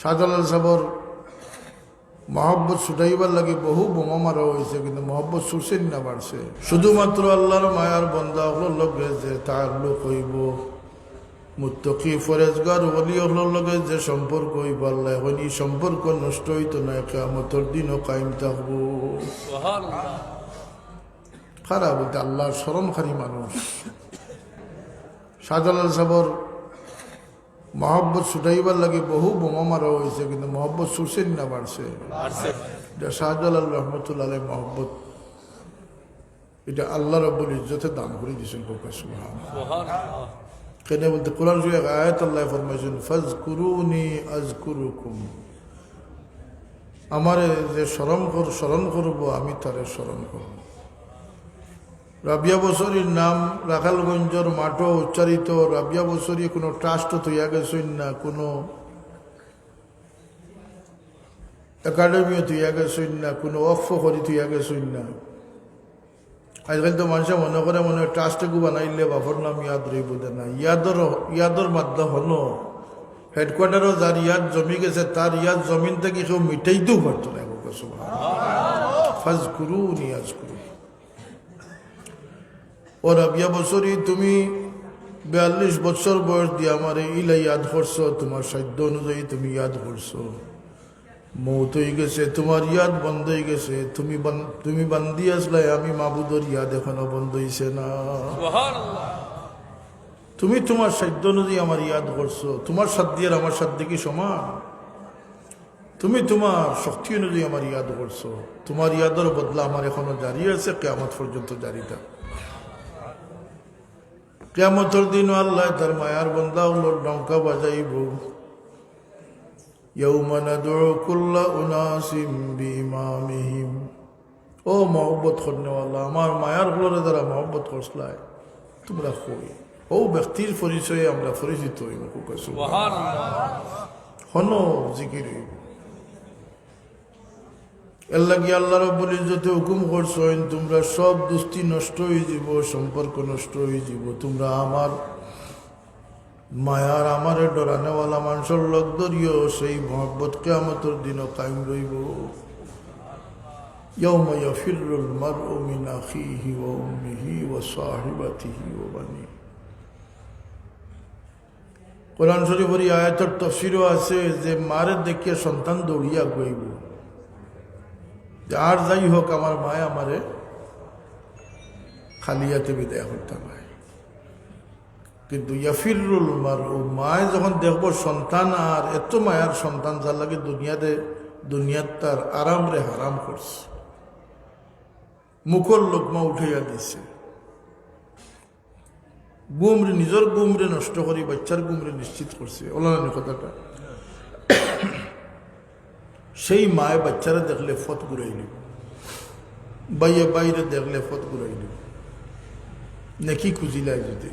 শাহজালাল সাবর মহব্বত ছুটাইবার লাগে বহু বোমা মারা হয়েছে কিন্তু মহব্বত ছুটছেন না বাড়ছে। শুধুমাত্র আল্লাহর মায়ার বন্দা হলোর লগে যে তার লোক হইব। মুত্তকি ফরেজগার অলি হলোর লগে যে সম্পর্ক হইব আল্লাহ এই সম্পর্ক নষ্ট হইতো না কেমতর দিনও কায়েম থাকব। খারাপ আল্লাহর স্মরণকারী মানুষ। শাহজালাল সাবর মহব্বত ছুটাইবার লাগে বহু বোমা মারা হয়েছে কিন্তু মহব্বত ছুটছেন না বাড়ছে। এটা শাহজালাল রহমতুল্লাহ মহব্বত। এটা আল্লাহ রব্বুল ইজ্জতে দান করে দিয়েছেন সুবহান কেন বলতে কোরআন শরীফ আয়াত আল্লাহ ফরমাইছেন ফাজ কুরুনি আজ কুরুকুম আমারে যে স্মরণ কর স্মরণ করব আমি তারে স্মরণ করব। রাবিয়া বছরীর নাম রাখালগঞ্জর মাঠও উচ্চারিত। রাবিয়া বছরী কোনো ট্রাস্ট তৈয়া গেছেন না, কোনো একাডেমিও তৈয়া গেছেন না, কোনো অক্ষ করি তৈয়া গেছেন না। আজকাল তো মানুষে মনে করে মনে হয় ট্রাস্টকু বানাইলে বাপর নাম ইয়াদ রইব না। ইয়াদর ইয়াদর মাধ্যম হলো হেডকোয়ার্টারও যার ইয়াদ জমি গেছে, তার ইয়াদ জমিন থেকে কেউ মিটাইতেও পারতো না ফাজ করু নিয়াজ করু ও রাবিয়া বছরই তুমি বিয়াল্লিশ বছর বয়স দিয়ে আমার ইলা ইয়াদ করছ তোমার সাধ্য অনুযায়ী তুমি ইয়াদ করছ। মৌত হয়ে গেছে তোমার ইয়াদ বন্ধ হয়ে গেছে তুমি তুমি বান্দি আসলে আমি মাবুদর ইয়াদ এখনও বন্ধ হয়েছে না। তুমি তোমার সাধ্য অনুযায়ী আমার ইয়াদ করছ তোমার সাধ্যের আমার সাধ্য কি সমান? তুমি তোমার শক্তি অনুযায়ী আমার ইয়াদ করছ তোমার ইয়াদের বদলা আমার এখনও জারি আছে কেমত পর্যন্ত জারি থাক কেমতর দিন আল্লাহ তার মায়ার বন্দা হলো ডঙ্কা বাজাইব। ও মহব্বত করেওয়াল্লাহ আমার মায়ার ফলরে দ্বারা মহব্বত করসলাই তোমরা কই? ও ব্যক্তির পরিচয়ে আমরা পরিচিত হইব হন জিকির হইব। এর লাগি আল্লাহ রব্বুল ইজ্জতে হুকুম করছেন তোমরা সব দুস্তি নষ্ট হয়ে যাব সম্পর্ক নষ্ট হয়ে যাব তোমরা আমার মায়ার আমারে ডরানেওয়ালা মানুষের লোক ধরিও সেই মহব্বত কেমতর দিনও কায়েম রইব يوم يفر المرء من أخيه وأمه وصاحبته وبنيه কোরআন শরীফের এই আয়াতের তফসিরও আছে যে মারে দেখিয়ে সন্তান দৌড়িয়া গইব যে আর যাই হোক আমার মায় আমারে খালিয়াতে বিদায় পারে কিন্তু ইয়াফিরুল মার ও মায় যখন দেখব সন্তান আর এত মায়ার সন্তান যার লাগে দুনিয়াতে, দুনিয়ার তার আরাম রে হারাম করছে। মুখর লোকমা উঠাইয়া দিছে। গুমরে, নিজের গুমরে নষ্ট করি, বাচ্চার গুমরে নিশ্চিত করছে। ওলানি কথাটা। সেই মায় বাচ্চারা দেখলে ফত ঘুরাই নিব। বাইয়ে বাইরে দেখলে ফত ঘুরাই নিব। নাকি খুঁজিলাই যদি।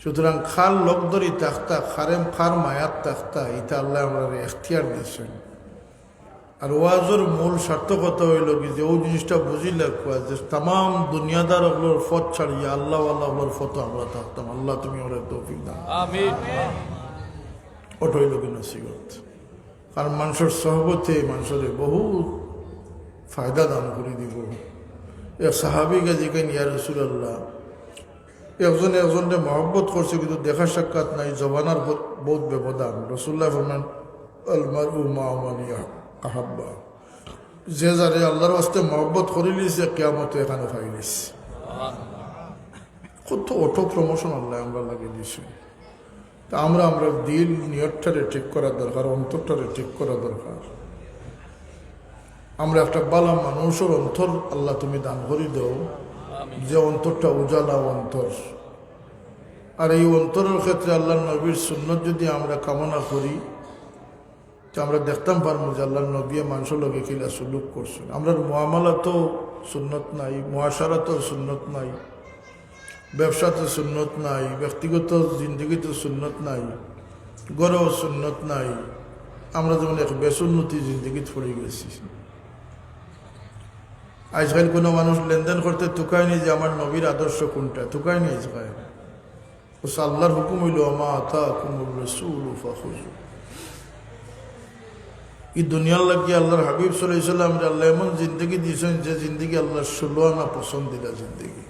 সুতরাং খাল লোকদরি তাখতা খারেম খার মায়াত তাখতা এটা আল্লাহ আমরা এখতিয়ার দিয়েছেন। আর ওয়াজের মূল সার্থকতা হইল কি যে ওই জিনিসটা বুঝি লাগবা যে তাম দুনিয়াদার ওগুলোর ফত ছাড়িয়ে আল্লাহ আল্লাহ আল্লাহর ফত আমরা থাকতাম। আল্লাহ তুমি ওরা তৌফিক দাও। ওটা হইল কি নসিবত কারণ মানুষের সহবতে মানুষের বহু ফায়দা দান করে দিব। এক সাহাবিকে যেখানে ইয়া রসুল্লাহ একজন একজনকে মহব্বত করছে কিন্তু দেখা সাক্ষাৎ নাই জবানার বহুত ব্যবধান। রসুল্লাহ ফরমান আলমার উমানিয়া আহাব্বা। যে যারে আল্লাহর বাস্তে মহব্বত করে লিছে কেয়ামত এখানে ফাইলিস কত অটো প্রমোশন আল্লাহ আমরা লাগিয়ে দিছি তা আমরা আমরা দিল নিয়তটারে ঠিক করা দরকার, অন্তরটারে ঠিক করা দরকার। আমরা একটা বালা মানুষের অন্তর আল্লাহ তুমি দান করি দাও, যে অন্তরটা উজালা অন্তর। আর এই অন্তরের ক্ষেত্রে আল্লাহ নবীর সুন্নত যদি আমরা কামনা করি, তো আমরা দেখতাম পারব যে আল্লাহ নবী মানুষের লগে কিলা সুলুক করছেন। আমরা মহামালা তো সুন্নত নাই মহাসারা তো সুন্নত নাই। ব্যবসাতে সুন্নত নাই, ব্যক্তিগত জিন্দগিতে সুন্নত নাই, গড়েও সুন্নত নাই। আমরা যেমন এক বেসুন্নতি জিন্দগিত পড়ে গেছি। আজকাল কোনো মানুষ লেনদেন করতে তুকায়নি যে আমার নবীর আদর্শ কোনটা তুকায়নি আজকাল। বলছে আল্লাহর হুকুম হইল, আমা আতা কুমুর রসুল দুনিয়ার লাগিয়ে আল্লাহর হাবিব সাল্লাম যে আল্লাহ এমন জিন্দগি দিয়েছেন যে জিন্দগি আল্লাহর ষোলো আনা পছন্দিদা জিন্দগি।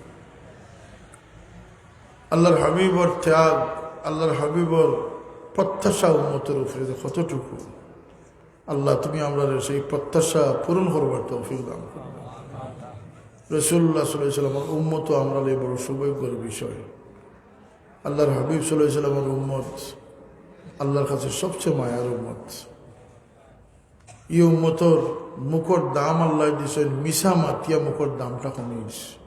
আল্লাহর হাবিবর ত্যাগ, আল্লাহর হাবিবর প্রত্যাশা উন্মতের উপরে যে কতটুকু, আল্লাহ তুমি আমরা সেই প্রত্যাশা পূরণ করবার তৌফিক দান রসুল্লাহ সাল্লামের উম্মত আমরা এই বড় সৌভাগ্যের বিষয়। আল্লাহর হাবিব সাল্লামের উম্মত আল্লাহর কাছে সবচেয়ে মায়ার উম্মত। ই উম্মতর মুখর দাম আল্লাহ দিছেন মিশা মাতিয়া মুখর দামটা কমিয়ে দিছে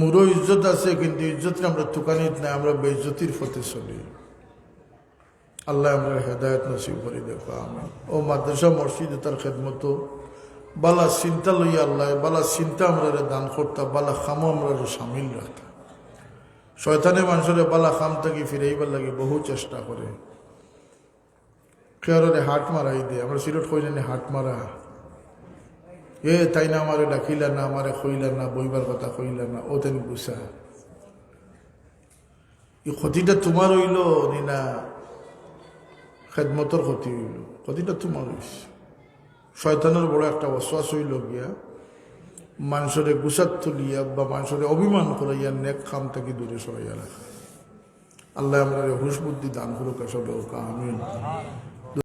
মুরো ইজ্জত আছে, কিন্তু ইজ্জতটা আমরা তুকানিত নাই, আমরা বেইজ্জতির পথে চলি। আল্লাহ আমরা হেদায়ত নসিব করে, দেখো আমি ও মাদ্রাসা, মসজিদ তার খেদমত। বালা চিন্তা লইয়া আল্লাহ, বালা চিন্তা আমরা দান করতাম বালা খামো আমরা সামিল রাখতাম শয়তানে মানুষের বালা খাম থেকে ফিরাইবার লাগে বহু চেষ্টা করে। কেয়ারে হাট মারাই দে, আমরা সিরট কই জানি হাট মারা। এ, তাই না আমারে ডাকিলা না, আমারে কইলা না, বইবার কথা কইলা না, ও তেন গুসা এই ক্ষতিটা তোমার হইল, নি না খেদমতর ক্ষতি হইল। ক্ষতিটা তোমার হইছে শয়তানের বড় একটা অশ্বাস হইল গিয়া, মানুষরে গুসাত তুলিয়া বা মানুষরে অভিমান করাইয়া নেক খাম থেকে দূরে সরাইয়া রাখা। আল্লাহ আমরা হুশ বুদ্ধি দান করুক আসলে আমিন।